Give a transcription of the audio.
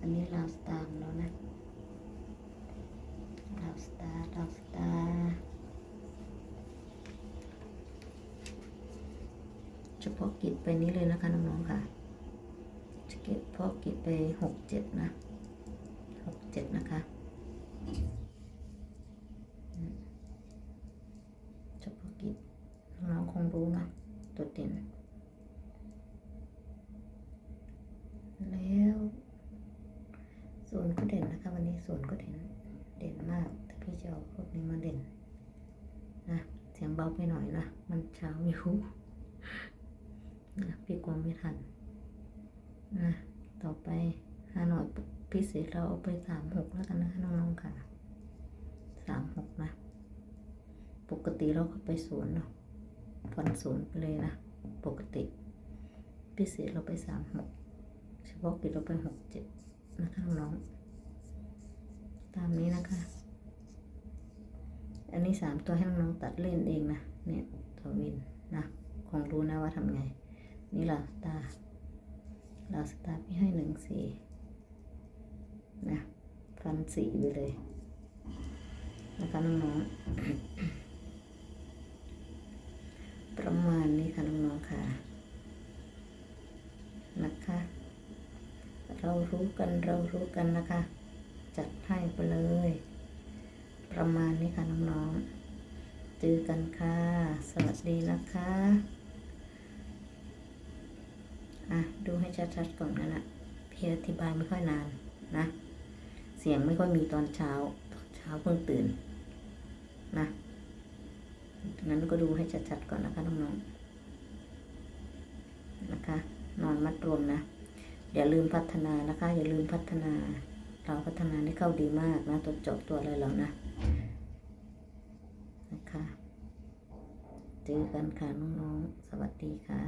อันนี้ล้วนะดาวสตาร์ดาวสตาร์เฉพาะกิจไปนี้เลยนะคะน้องๆค่ะเฉพาะกิจไปหกเจ็ดนะหกเจ็ดนะคะเฉพาะกิจน้องๆคงรู้นะตัวเด่น แล้วศูน ย์ก็เด่นนะคะ วันนี้ศูนย์ก็เด่น เด่นมาก แต่พี่จะเอาพวกนี้มาเด่นนะเสียงเบาไปหน่อยนะ มันเช้าอยู่นะพี่กลัวไม่ทันนะต่อไปฮาหน่อยพิเศษเราเอาไปสามหกแล้วกันนะคะน้องๆค่ะสามหกนะ ปกติเราก็ไปศูนย์เนาะฟันศูนย์ไปเลยนะ ปกติ พิเศษเราไปสามหกเฉพาะกิจเราไปหกเจ็ดนะคะน้องๆ ตามนี้นะคะ อันนี้สามตัวให้น้องๆตัดเล่นเองนะ เนี่ยทวินนะคงรู้นะว่าทำไง นี่ล่ะตาลาสตาร์พี่ให้หนึ่งสี่นะฟันสี่ไปเลยนะคะน้องๆ ประมาณนี้ค่ะน้องๆค่ะ นะคะ เรารู้กันเรารู้กันนะคะ จัดให้ไปเลย ประมาณนี้ค่ะน้องๆเจอกันค่ะ สวัสดีนะคะอะดูให้ชัดๆก่อนนะนะพี่อธิบายไม่ค่อยนานนะ เสียงไม่ค่อยมีตอนเช้า ตอนเช้าเพิ่งตื่นนะนั้นก็ดูให้ชัดๆก่อนนะคะน้องๆนะคะ นอนมัดรวมนะ อย่าลืมพัฒนานะคะ อย่าลืมพัฒนา เราพัฒนาได้เข้าดีมากนะ ตัวจบตัวอะไรแล้วนะ นะคะเจอกันค่ะน้องๆ สวัสดีค่ะ